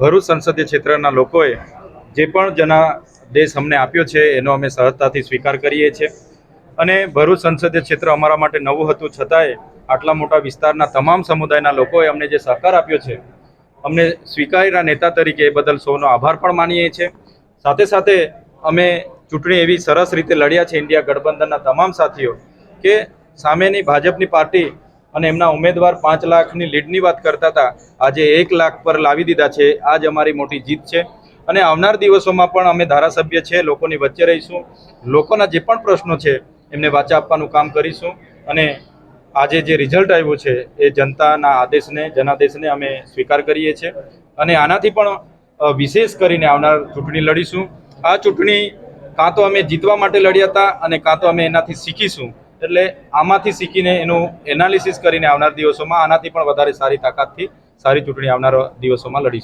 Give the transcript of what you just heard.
ભરૂચ સંસદીય ક્ષેત્રના લોકોએ જે પણ જનાદેશ અમને આપ્યો છે, એનો અમે સહજતાથી સ્વીકાર કરીએ છીએ. અને ભરૂચ સંસદીય ક્ષેત્ર અમારા માટે નવું હતું છતાંય આટલા મોટા વિસ્તારના તમામ સમુદાયના લોકોએ અમને જે સહકાર આપ્યો છે, અમને સ્વીકાર્યા નેતા તરીકે એ બદલ સૌનો આભાર પણ માનીએ છીએ. સાથે સાથે અમે ચૂંટણી એવી સરસ રીતે લડ્યા છે, ઇન્ડિયા ગઠબંધનના તમામ સાથીઓ, કે સામેની ભાજપની પાર્ટી અને એમના ઉમેદવાર પાંચ લાખની લીડની વાત કરતા હતા. આજે એક લાખ પર લાવી દીધા છે. આ જ અમારી મોટી જીત છે. અને આવનાર દિવસોમાં પણ અમે ધારાસભ્ય છે, લોકોની વચ્ચે રહીશું. લોકોના જે પણ પ્રશ્નો છે, એમને વાચા આપવાનું કામ કરીશું. અને આજે જે રિઝલ્ટ આવ્યું છે, એ જનતાના આદેશને, જનાદેશને અમે સ્વીકાર કરીએ છીએ. અને આનાથી પણ વિશેષ કરીને આવનાર ચૂંટણી લડીશું. આ ચૂંટણી કાં તો અમે જીતવા માટે લડ્યા હતા અને કાં તો અમે એનાથી શીખીશું. એટલે આમાંથી શીખીને એનું એનાલિસિસ કરીને આવનાર દિવસોમાં આનાથી પણ વધારે સારી તાકાતથી સારી ચૂંટણી આવનાર દિવસોમાં લડીશું